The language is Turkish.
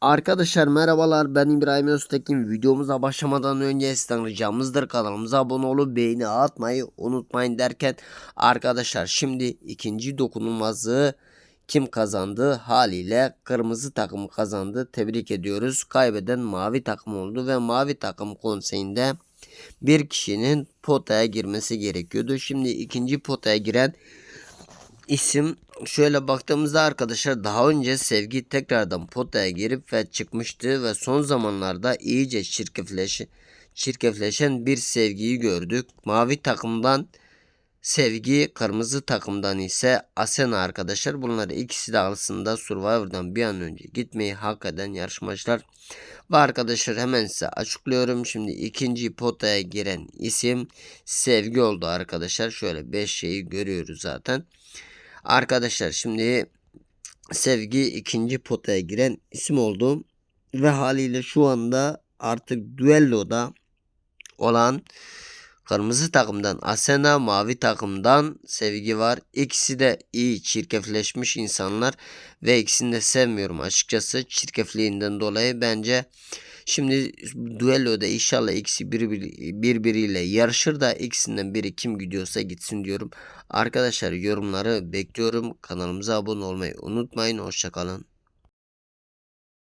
Arkadaşlar merhabalar ben İbrahim Öztekin. Videomuza başlamadan önce sizden ricamızdır. Kanalımıza abone olup beğeni atmayı unutmayın derken arkadaşlar şimdi ikinci dokunulmazlığı kim kazandı? Haliyle kırmızı takım kazandı. Tebrik ediyoruz. Kaybeden mavi takım oldu ve mavi takım konseyinde bir kişinin potaya girmesi gerekiyordu. Şimdi ikinci potaya giren isim şöyle baktığımızda arkadaşlar daha önce Sevgi tekrardan potaya girip ve çıkmıştı ve son zamanlarda iyice çirkefleş çirkefleşen bir Sevgi'yi gördük. Mavi takımdan Sevgi, kırmızı takımdan ise Asena arkadaşlar. Bunlar ikisi de aslında Survivor'dan bir an önce gitmeyi hak eden yarışmacılar. Ve arkadaşlar hemen size açıklıyorum. Şimdi ikinci potaya giren isim Sevgi oldu arkadaşlar. Şöyle 5 şeyi görüyoruz zaten. Arkadaşlar şimdi Sevgi ikinci potaya giren isim oldu. Ve haliyle şu anda artık düelloda olan kırmızı takımdan Asena, mavi takımdan Sevgi var. İkisi de iyi çirkefleşmiş insanlar ve ikisini de sevmiyorum açıkçası çirkefliğinden dolayı bence Şimdi düelloda inşallah ikisi birbiri, birbiriyle yarışır da ikisinden biri kim gidiyorsa gitsin diyorum. Arkadaşlar yorumları bekliyorum. Kanalımıza abone olmayı unutmayın. Hoşçakalın.